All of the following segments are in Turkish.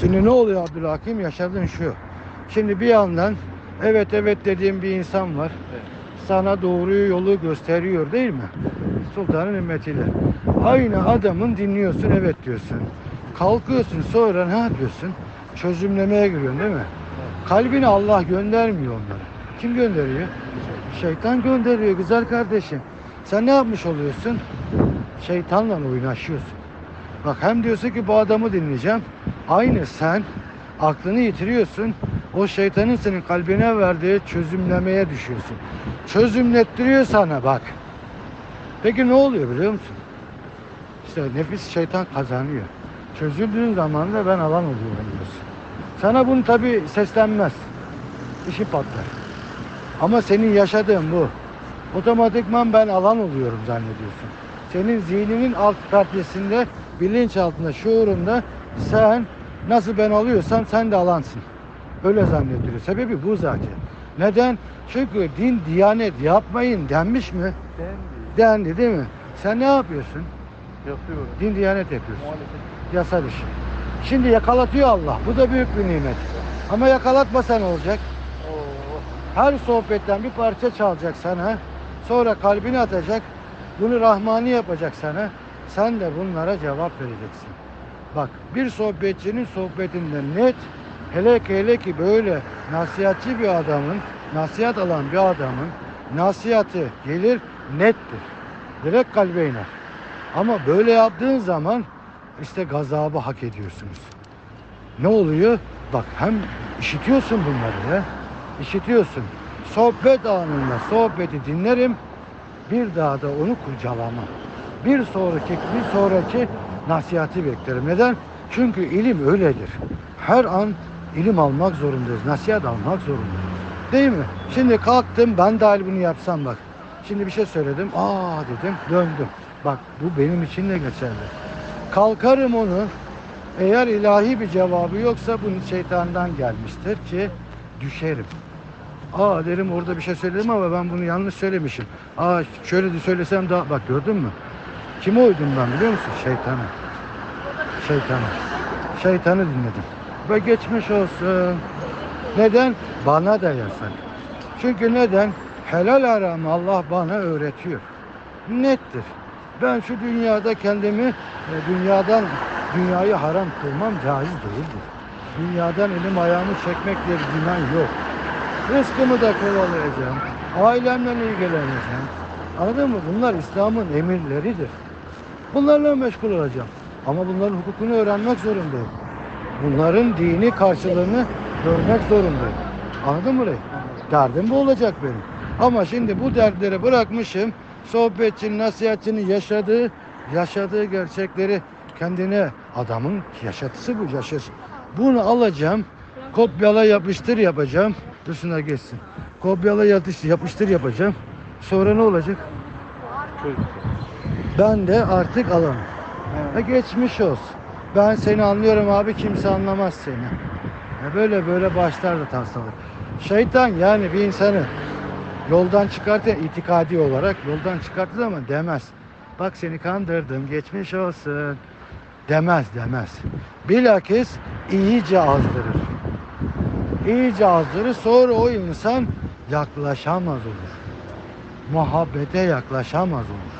Şimdi ne oluyor Abdülhakim? Yaşadığın şu. Şimdi bir yandan evet evet dediğim bir insan var. Sana doğru yolu gösteriyor değil mi? Sultanın ümmetiyle. Aynı adamın dinliyorsun evet diyorsun. Kalkıyorsun sonra ne yapıyorsun? Çözümlemeye giriyorsun değil mi? Kalbine Allah göndermiyor onları. Kim gönderiyor? Şeytan gönderiyor güzel kardeşim. Sen ne yapmış oluyorsun? Şeytanla oynaşıyorsun. Bak hem diyorsun ki bu adamı dinleyeceğim. Aynı sen aklını yitiriyorsun. O şeytanın senin kalbine verdiği çözümlemeye düşüyorsun. Çözümlettiriyor sana bak. Peki ne oluyor biliyor musun? İşte nefis şeytan kazanıyor. Çözüldüğün zaman da ben alan oluyorum diyorsun. Sana bunu tabi seslenmez. İşi patlar. Ama senin yaşadığın bu. Otomatikman ben alan oluyorum zannediyorsun. Senin zihninin alt perdesinde, bilinç altında, şuurunda sen nasıl ben alıyorsam sen de alansın. Öyle zannediyor. Sebebi bu zaten. Neden? Çünkü din, diyanet yapmayın denmiş mi? Dendi. Dendi değil mi? Sen ne yapıyorsun? Yapıyorum. Din, diyanet yapıyorsun. Muhalefet. Yasal iş. Şimdi yakalatıyor Allah. Bu da büyük bir nimet. Ama yakalatmasa ne olacak? Oo. Her sohbetten bir parça çalacak sana. Sonra kalbini atacak. Bunu rahmani yapacak sana. Sen de bunlara cevap vereceksin. Bak bir sohbetçinin sohbetinde net hele ki hele ki böyle nasihatçi bir adamın, nasihat alan bir adamın nasihatı gelir nettir. Direkt kalbe iner. Ama böyle yaptığın zaman işte gazabı hak ediyorsunuz. Ne oluyor? Bak hem işitiyorsun bunları ya. İşitiyorsun. Sohbet anında sohbeti dinlerim. Bir daha da onu kurcalama. Bir sonraki bir sonraki nasihati beklerim. Neden? Çünkü ilim öyledir. Her an ilim almak zorundayız. Nasihat almak zorundayız. Değil mi? Şimdi kalktım ben dahil bunu yapsam bak. Şimdi bir şey söyledim. Aa dedim döndüm. Bak bu benim için de geçerli. Kalkarım onu eğer ilahi bir cevabı yoksa bunun şeytandan gelmiştir ki düşerim. Aa derim orada bir şey söyledim ama ben bunu yanlış söylemişim. Aa şöyle de söylesem daha bak gördün mü? Kime uydum ben biliyor musun? Şeytana. Şeytana. Şeytanı dinledim. Ve geçmiş olsun. Neden? Bana da yasak. Çünkü neden? Helal haramı Allah bana öğretiyor. Nettir. Ben şu dünyada kendimi e, dünyadan dünyayı haram kılmam caiz değildir. Dünyadan elim ayağımı çekmek diye bir günah yok. Rızkımı da kovalayacağım. Ailemle ilgileneceğim. Anladın mı? Bunlar İslam'ın emirleridir. Bunlarla meşgul olacağım. Ama bunların hukukunu öğrenmek zorundayım. Bunların dini karşılığını görmek zorundayım. Anladın mı Rey? Derdim bu olacak benim. Ama şimdi bu dertleri bırakmışım. Sohbetçinin, nasihatçinin yaşadığı, yaşadığı gerçekleri kendine adamın yaşatısı bu yaşar. Bunu alacağım. Kopyala yapıştır yapacağım. Üstüne geçsin. Kopyala yapıştır, yapıştır yapacağım. Sonra ne olacak? Ben de artık alamam. E geçmiş olsun. Ben seni anlıyorum abi kimse anlamaz seni. E böyle böyle başlar da taslalar. Şeytan yani bir insanı yoldan çıkartır itikadi olarak yoldan çıkartır ama demez. Bak seni kandırdım geçmiş olsun. Demez demez. Bilakis iyice azdırır. İyice azdırır sonra o insan yaklaşamaz olur. Muhabbete yaklaşamaz olur.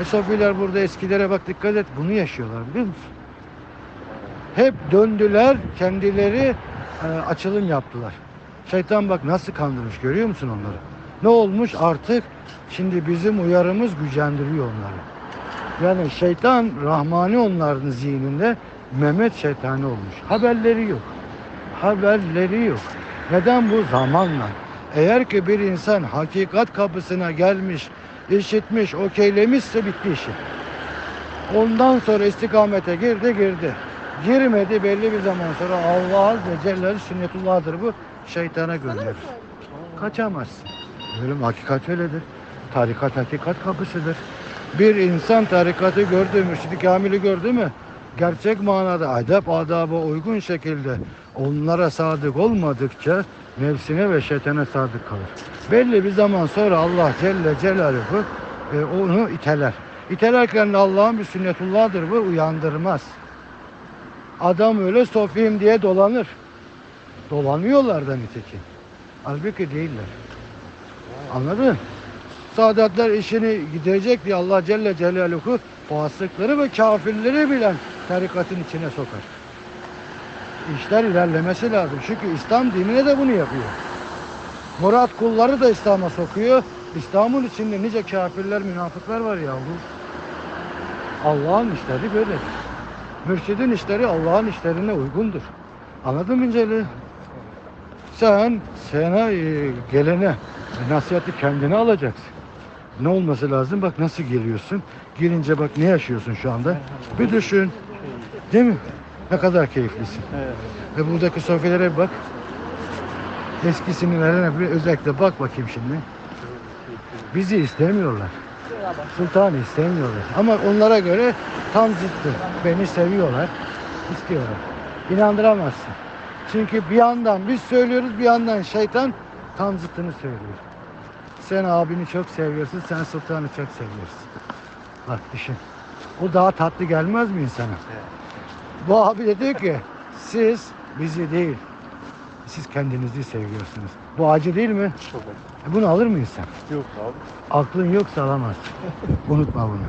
E burada eskilere bak dikkat et bunu yaşıyorlar biliyor musun? Hep döndüler kendileri e, açılım yaptılar. Şeytan bak nasıl kandırmış görüyor musun onları? Ne olmuş artık şimdi bizim uyarımız gücendiriyor onları. Yani şeytan Rahmani onların zihninde Mehmet şeytani olmuş. Haberleri yok. Haberleri yok. Neden bu zamanla? Eğer ki bir insan hakikat kapısına gelmiş, işitmiş, okeylemişse bitti işi. Ondan sonra istikamete girdi girdi. Girmedi belli bir zaman sonra Allah Azze Celle'nin sünnetullah'dır bu. Şeytana gönderir. Kaçamazsın. Böyle hakikat öyledir. Tarikat hakikat kapısıdır. Bir insan tarikatı gördü, mürşidi kamili gördü mü? Gerçek manada adab adaba uygun şekilde onlara sadık olmadıkça nefsine ve şeytana sadık kalır. Belli bir zaman sonra Allah Celle Celaluhu e, onu iteler. İtelerken de Allah'ın bir sünnetullah'dır bu uyandırmaz. Adam öyle sofiyim diye dolanır. Dolanıyorlar da nitekim. Halbuki değiller. Anladın? mı? Saadetler işini gidecek diye Allah Celle Celaluhu fasıkları ve kafirleri bilen tarikatın içine sokar. İşler ilerlemesi lazım. Çünkü İslam dinine de bunu yapıyor. Murat kulları da İslam'a sokuyor. İslam'ın içinde nice kafirler, münafıklar var yahu. Allah'ın işleri böyle. Mürşidin işleri Allah'ın işlerine uygundur. Anladın mı İnceli? Sen sana gelene nasihati kendine alacaksın. Ne olması lazım? Bak nasıl geliyorsun. Gelince bak ne yaşıyorsun şu anda. Bir düşün. Değil mi? Ne kadar keyiflisin. Evet. Ve buradaki bir bak. Eskisininlerine bir özellikle bak bakayım şimdi. Bizi istemiyorlar. Sultanı istemiyorlar. Ama onlara göre tam zıttı. Beni seviyorlar, istiyorlar. İnandıramazsın. Çünkü bir yandan biz söylüyoruz, bir yandan şeytan tam zıttını söylüyor. Sen abini çok seviyorsun, sen sultanı çok seviyorsun. Bak düşün. O daha tatlı gelmez mi insana? Bu abi de diyor ki siz bizi değil, siz kendinizi seviyorsunuz. Bu acı değil mi? Çok acı. E bunu alır mı insan? Yok abi. Aklın yoksa alamazsın. Unutma bunu.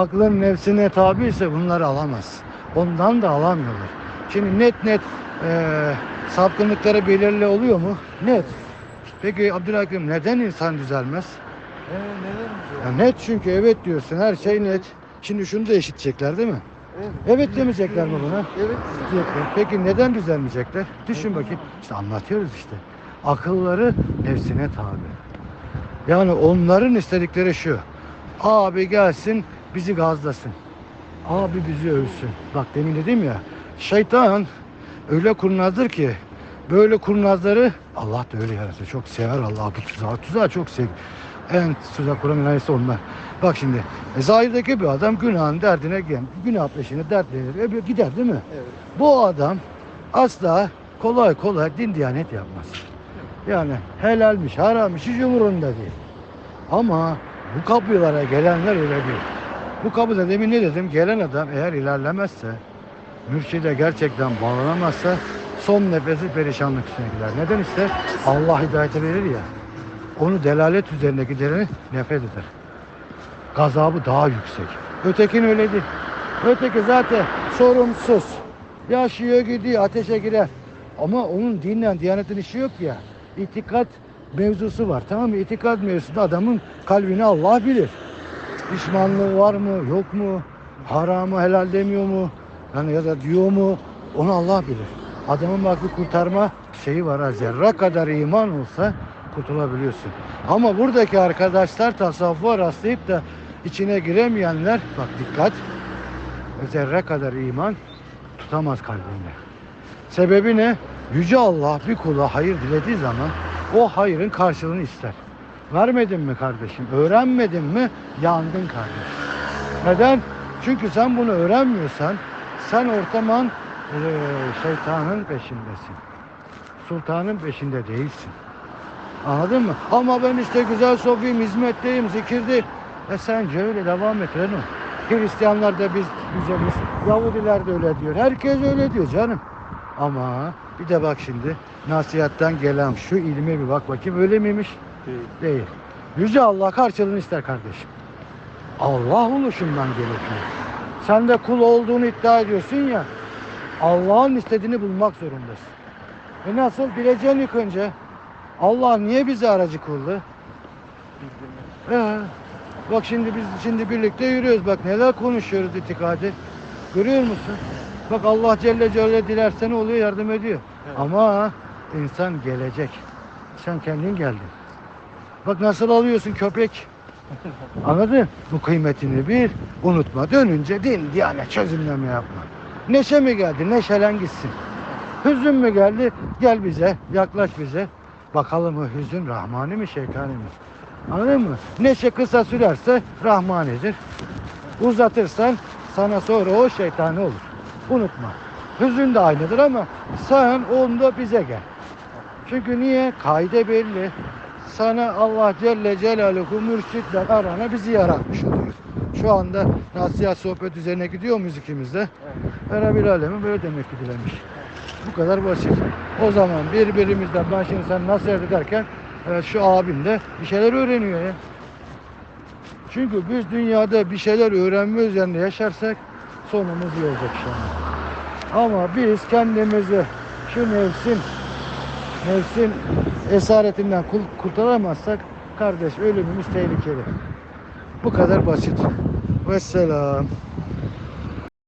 Aklın nefsine tabi ise bunları alamaz. Ondan da alamıyorlar. Şimdi net net eee sapkınlıkları belirli oluyor mu? Net. Peki Abdülhakim neden insan düzelmez? Ee, neden Ya net çünkü evet diyorsun her şey net. Şimdi şunu da eşitecekler değil mi? Evet. Evet demeyecekler mi buna? Evet. Diyecekler. Peki neden düzelmeyecekler? Düşün bakayım. İşte anlatıyoruz işte. Akılları nefsine tabi. Yani onların istedikleri şu. Abi gelsin bizi gazlasın. Abi bizi övsün. Bak demin dedim ya. Şeytan öyle kurnazdır ki böyle kurnazları Allah da öyle yaratıyor. Çok sever Allah bu tuzağı. Tuzağı çok sev. En tuzak kuran inayesi onlar. Bak şimdi e, zahirdeki bir adam günahın derdine gel. Günah peşine dertlenir. Öbür gider değil mi? Evet. Bu adam asla kolay kolay din diyanet yapmaz. Yani helalmiş, harammış hiç umurunda değil. Ama bu kapılara gelenler öyle değil. Bu kapıda demin ne dedim? Gelen adam eğer ilerlemezse, mürşide gerçekten bağlanamazsa son nefesi perişanlık üstüne gider. Neden işte? Allah hidayeti verir ya. Onu delalet üzerine gideni nefret eder. Gazabı daha yüksek. Ötekin öyle değil. Öteki zaten sorumsuz. Yaşıyor gidiyor ateşe girer. Ama onun dinle diyanetin işi yok ya. İtikat mevzusu var tamam mı? İtikat mevzusunda adamın kalbini Allah bilir. Pişmanlığı var mı yok mu? Haramı helal demiyor mu? Yani ya da diyor mu? Onu Allah bilir. Adamın bak bir kurtarma şeyi var. ha, Zerre kadar iman olsa kurtulabiliyorsun. Ama buradaki arkadaşlar tasavvufa rastlayıp da içine giremeyenler bak dikkat zerre kadar iman tutamaz kalbinde. Sebebi ne? Yüce Allah bir kula hayır dilediği zaman o hayırın karşılığını ister. Vermedin mi kardeşim? Öğrenmedin mi? Yandın kardeşim. Neden? Çünkü sen bunu öğrenmiyorsan sen ortaman eee, şeytanın peşindesin. Sultanın peşinde değilsin. Anladın mı? Ama ben işte güzel sofiyim, hizmetteyim, zikirde. E sence öyle devam et Renault. Hristiyanlar da biz güzeliz. Yahudiler de öyle diyor. Herkes öyle diyor canım. Ama bir de bak şimdi nasihattan gelen şu ilme bir bak bakayım öyle miymiş? Değil. Değil. Yüce Allah karşılığını ister kardeşim. Allah oluşundan gerekiyor. Sen de kul olduğunu iddia ediyorsun ya. Allah'ın istediğini bulmak zorundasın. E nasıl? Bileceksin ilk önce. Allah niye bizi aracı kıldı? Ee, bak şimdi biz şimdi birlikte yürüyoruz. Bak neler konuşuyoruz itikadi. Görüyor musun? Bak Allah Celle Celle dilerse ne oluyor? Yardım ediyor. Evet. Ama insan gelecek. Sen kendin geldin. Bak nasıl alıyorsun köpek. Anladın? Bu kıymetini bil, unutma. Dönünce din, diyanet çözümleme yapma. Neşe mi geldi? Neşelen gitsin. Hüzün mü geldi? Gel bize, yaklaş bize. Bakalım o hüzün rahmani mi şeytani mi? Anladın mı? Neşe kısa sürerse rahmanidir. Uzatırsan sana sonra o şeytani olur. Unutma. Hüzün de aynıdır ama sen onda bize gel. Çünkü niye? Kaide belli. Sana Allah Celle Celaluhu mürşitle arana bizi yaratmış oluyor. şu anda nasihat sohbet üzerine gidiyor muyuz ikimiz de? Evet. Rabbil Alemin böyle demek ki dilemiş. Bu kadar basit. O zaman birbirimizden ben şimdi sen nasihat ederken evet, şu abim de bir şeyler öğreniyor ya. Çünkü biz dünyada bir şeyler öğrenme üzerinde yaşarsak sonumuz iyi olacak inşallah. Ama biz kendimizi şu nefsin nefsin esaretinden kurtaramazsak kardeş ölümümüz tehlikeli. Bu kadar basit. Vesselam.